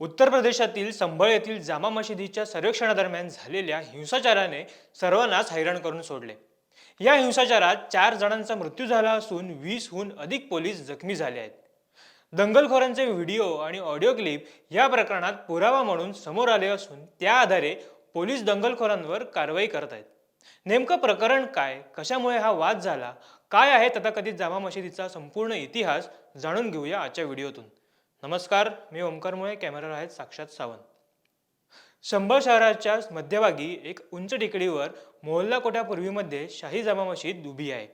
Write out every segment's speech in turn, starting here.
उत्तर प्रदेशातील संभळ येथील जामा मशिदीच्या सर्वेक्षणादरम्यान झालेल्या हिंसाचाराने सर्वांनाच हैराण करून सोडले. या हिंसाचारात चार जणांचा मृत्यू झाला असून वीसहून अधिक पोलीस जखमी झाले आहेत. दंगलखोरांचे व्हिडिओ आणि ऑडिओ क्लिप या प्रकरणात पुरावा म्हणून समोर आले असून त्या आधारे पोलीस दंगलखोरांवर कारवाई करत आहेत. नेमकं प्रकरण काय कशामुळे हा वाद झाला काय आहे तथाकथित जामा मशिदीचा संपूर्ण इतिहास जाणून घेऊया आजच्या व्हिडिओतून. नमस्कार मी ओमकार मुळे कॅमेरावर आहेत साक्षात सावंत. शंभर शहराच्या मध्यभागी एक उंच टेकडीवर मोहल्ला कोट्यापूर्वीमध्ये शाही जामा मशीद उभी आहे.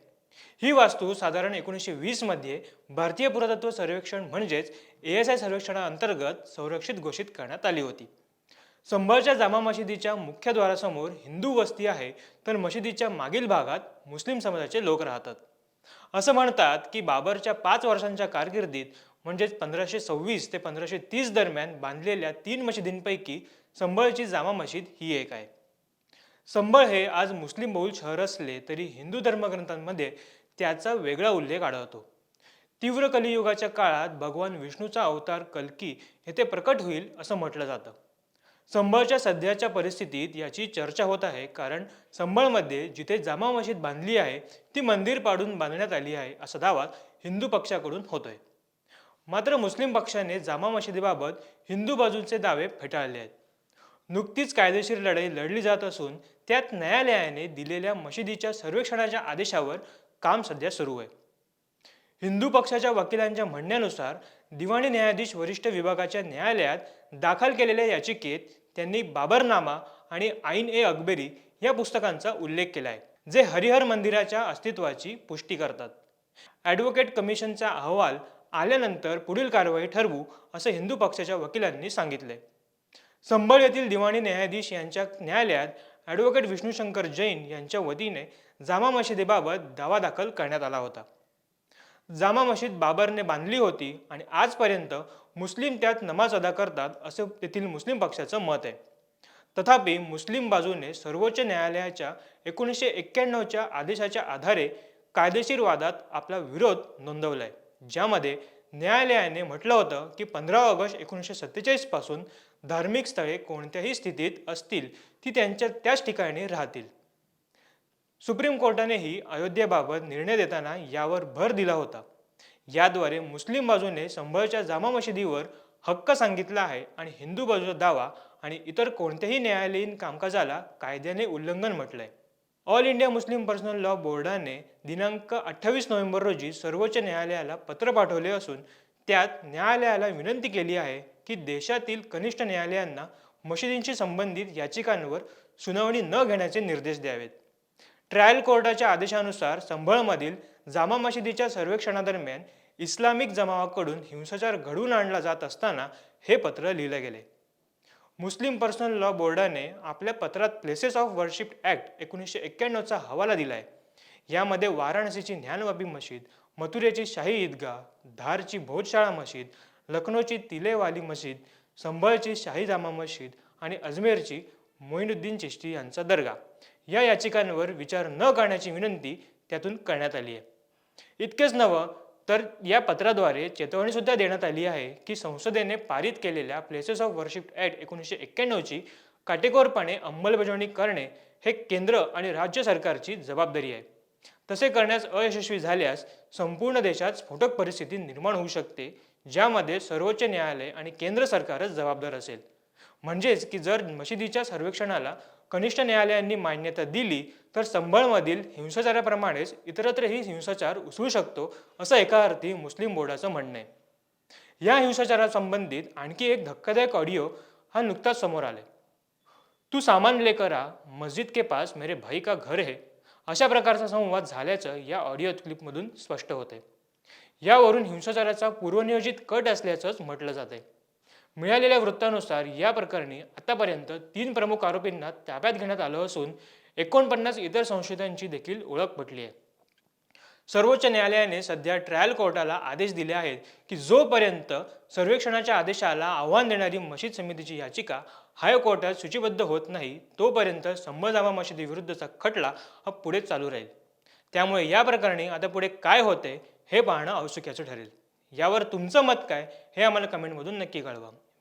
ही वास्तू साधारण एकोणीसशे वीसमध्ये भारतीय पुरातत्व सर्वेक्षण म्हणजेच ए एस आय सर्वेक्षणाअंतर्गत संरक्षित घोषित करण्यात आली होती. संभळच्या जामा मशिदीच्या मुख्यद्वारासमोर हिंदू वस्ती आहे तर मशिदीच्या मागील भागात मुस्लिम समाजाचे लोक राहतात. असं म्हणतात की बाबरच्या पाच वर्षांच्या कारकिर्दीत म्हणजेच पंधराशे सव्वीस ते पंधराशे तीस दरम्यान बांधलेल्या तीन मशिदींपैकी संबळची जामा मशीद ही एक आहे. संबळ हे आज मुस्लिम बहुल शहर असले तरी हिंदू धर्मग्रंथांमध्ये त्याचा वेगळा उल्लेख आढळतो. तीव्र कलियुगाच्या काळात भगवान विष्णूचा अवतार कल्की येथे प्रकट होईल असं म्हटलं जातं. संबळच्या सध्याच्या परिस्थितीत याची चर्चा होत आहे कारण संबळमध्ये जिथे जामा मशीद बांधली आहे ती मंदिर पाडून बांधण्यात आली आहे असा दावा हिंदू पक्षाकडून होतोय. मात्र मुस्लिम पक्षाने जामा मशिदीबाबत हिंदू बाजूचे दावे फेटाळले आहेत. नुकतीच कायदेशीर लढाई लढली जात असून त्यात न्यायालयाने दिलेल्या मशिदीच्या सर्वेक्षणाच्या आदेशावर काम सध्या सुरू आहे. हिंदू पक्षाच्या वकिलांच्या म्हणण्यानुसार दिवाणी न्यायाधीश वरिष्ठ विभागाच्या न्यायालयात दाखल केलेल्या याचिकेत त्यांनी बाबरनामा आणि आईन ए अकबरी या पुस्तकांचा उल्लेख केला आहे जे हरिहर मंदिराच्या अस्तित्वाची पुष्टी करतात. ॲडव्होकेट कमिशनचा अहवाल आल्यानंतर पुढील कारवाई ठरवू असं हिंदू पक्षाच्या वकिलांनी सांगितले. संबळ येथील दिवाणी न्यायाधीश यांच्या न्यायालयात ॲडव्होकेट विष्णूशंकर जैन यांच्या वतीने जामा मशिदीबाबत दावा दाखल करण्यात आला होता. जामा मशीद बाबरने बांधली होती आणि आजपर्यंत मुस्लिम त्यात नमाज अदा करतात असं तेथील मुस्लिम पक्षाचं मत आहे. तथापि मुस्लिम बाजूने सर्वोच्च न्यायालयाच्या एकोणीसशे एक्क्याण्णवच्या आदेशाच्या आधारे कायदेशीर वादात आपला विरोध नोंदवलाय. ज्यामध्ये न्यायालयाने म्हटलं होतं की पंधरा ऑगस्ट एकोणीसशे सत्तेचाळीसपासून धार्मिक स्थळे कोणत्याही स्थितीत असतील ती त्यांच्या त्याच ठिकाणी राहतील. सुप्रीम कोर्टानेही अयोध्येबाबत निर्णय देताना यावर भर दिला होता. याद्वारे मुस्लिम बाजूने संभळच्या जामा मशिदीवर हक्क सांगितला आहे आणि हिंदू बाजूचा दावा आणि इतर कोणत्याही न्यायालयीन कामकाजाला कायद्याने उल्लंघन म्हटलंय. All India Muslim personal law बोर्डाने दिनांक अठ्ठावीस नोव्हेंबर रोजी सर्वोच्च न्यायालयाला पत्र पाठवले असून त्यात न्यायालयाला विनंती केली आहे की देशातील कनिष्ठ न्यायालयांना मशिदींशी संबंधित याचिकांवर सुनावणी न घेण्याचे निर्देश द्यावेत. ट्रायल कोर्टाच्या आदेशानुसार संभळमधील जामा मशिदीच्या सर्वेक्षणादरम्यान इस्लामिक जमावाकडून हिंसाचार घडवून आणला जात असताना हे पत्र लिहिलं गेले. मुस्लिम पर्सनल लॉ बोर्डाने आपल्या पत्रात प्लेसेस ऑफ वर्शिप ॲक्ट एकोणीसशे एक्क्याण्णवचा हवाला दिलाय. यामध्ये वाराणसीची ज्ञानवापी मशीद मथुरेची शाही ईदगाह धारची भोजशाळा मशीद लखनौची तिलेवाली मशीद संभळची शाही जामा मशीद आणि अजमेरची मोहिनुद्दीन चिश्ती यांचा दर्गा. या याचिकांवर विचार न करण्याची विनंती त्यातून करण्यात आली आहे. इतकेच नवं तर या पत्राद्वारे चेतवणीसुद्धा देण्यात आली आहे की संसदेने पारित केलेल्या प्लेसेस ऑफ वर्शिप ॲक्ट एकोणीसशे एक्क्याण्णवची काटेकोरपणे अंमलबजावणी करणे हे केंद्र आणि राज्य सरकारची जबाबदारी आहे. तसे करण्यास अयशस्वी झाल्यास संपूर्ण देशात स्फोटक परिस्थिती निर्माण होऊ शकते ज्यामध्ये सर्वोच्च न्यायालय आणि केंद्र सरकारच जबाबदार असेल. म्हणजेच की जर मशिदीच्या सर्वेक्षणाला कनिष्ठ न्यायालयांनी मान्यता दिली तर संभळमधील हिंसाचाराप्रमाणेच इतरत्रही हिंसाचार उसळू शकतो असं एका अर्थी मुस्लिम बोर्डाचं म्हणणं आहे. या हिंसाचारासंबंधित आणखी एक धक्कादायक ऑडिओ हा नुकताच समोर आलाय. तू सामान लेकर आ मस्जिद के पास मेरे भाई का घर है अशा प्रकारचा संवाद झाल्याचं या ऑडिओ क्लिपमधून स्पष्ट होते यावरून हिंसाचाराचा पूर्वनियोजित कट असल्याचंच म्हटलं जाते मिळालेल्या वृत्तानुसार या प्रकरणी आतापर्यंत तीन प्रमुख आरोपींना ताब्यात घेण्यात आलं असून एकोणपन्नास इतर संशयितांची देखील ओळख पटली आहे. सर्वोच्च न्यायालयाने सध्या ट्रायल कोर्टाला आदेश दिले आहेत की जोपर्यंत सर्वेक्षणाच्या आदेशाला आव्हान देणारी मशीद समितीची याचिका हायकोर्टात सूचीबद्ध होत नाही तोपर्यंत संभजामा मशिदीविरुद्धचा खटला हा पुढे चालू राहील. त्यामुळे या प्रकरणी आता पुढे काय होते हे पाहणं औत्सुक्याचं ठरेल. यावर तुमचं मत काय हे आम्हाला कमेंटमधून नक्की कळवा.